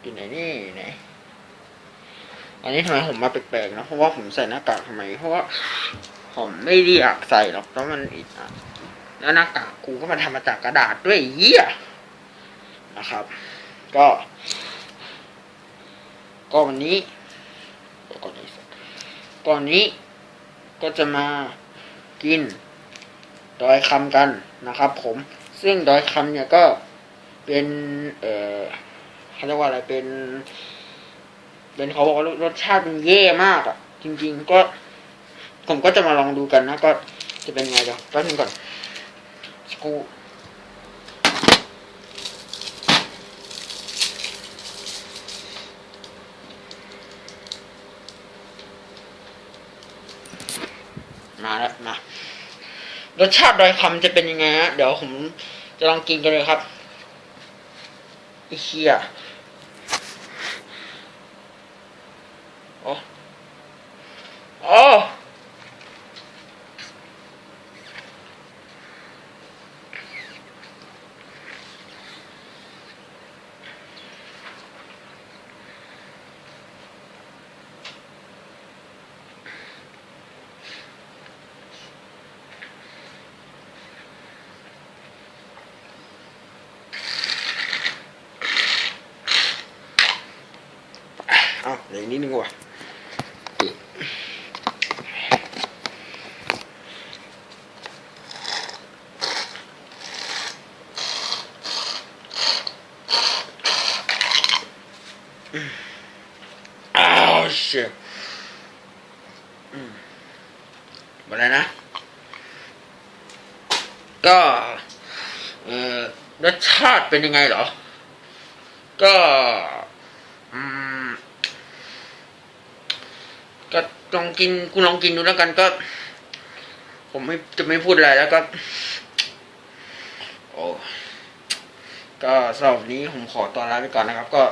อยู่ไหนนี่ไหนอันนี้ทำไมผมมาแปลกๆนะเพราะว่าผมใส่หน้ากากทำไม เพราะว่าผมไม่ได้อยากใส่หรอกเพราะมันอิดอัดแล้วหน้ากากกูก็มาทำมาจากกระดาษด้วยเหี้ยนะครับ ก็ ก็วันนี้ก่อนนี้ก่อนนี้ก็จะมากินดอยคำกันนะครับ ผม ซึ่งดอยคำเนี่ยก็เป็นเอ่อ เขาเรียกว่าอะไรเป็นเป็นเขาบอกว่ารสชาติมันแย่มากอะ่ะ จริง ๆ ก็ ผมก็จะมาลองดูกันนะก็จะเป็นไงเดี๋ยวแป๊บนึงก่อนสกูมาแล้วมารสชาติดอยคำจะเป็นยังไงฮะเดี๋ยวผมจะลองกินกันเลยครับ ไอเชียโอ้โอ้ เหลือนิดนึงว่ะอ้าวเชี่ยอืมหมดแล้วนะ ก็เออรสชาติเป็นยังไงเหรอ ก็ อืม ก็ลองกินกูลองกินดูแล้วกันก็ ผมไม่จะไม่พูดอะไรแล้วก็ โอ้ก็สำหรับวันนี้ผมขอตัวลาไปก่อนนะครับ ก็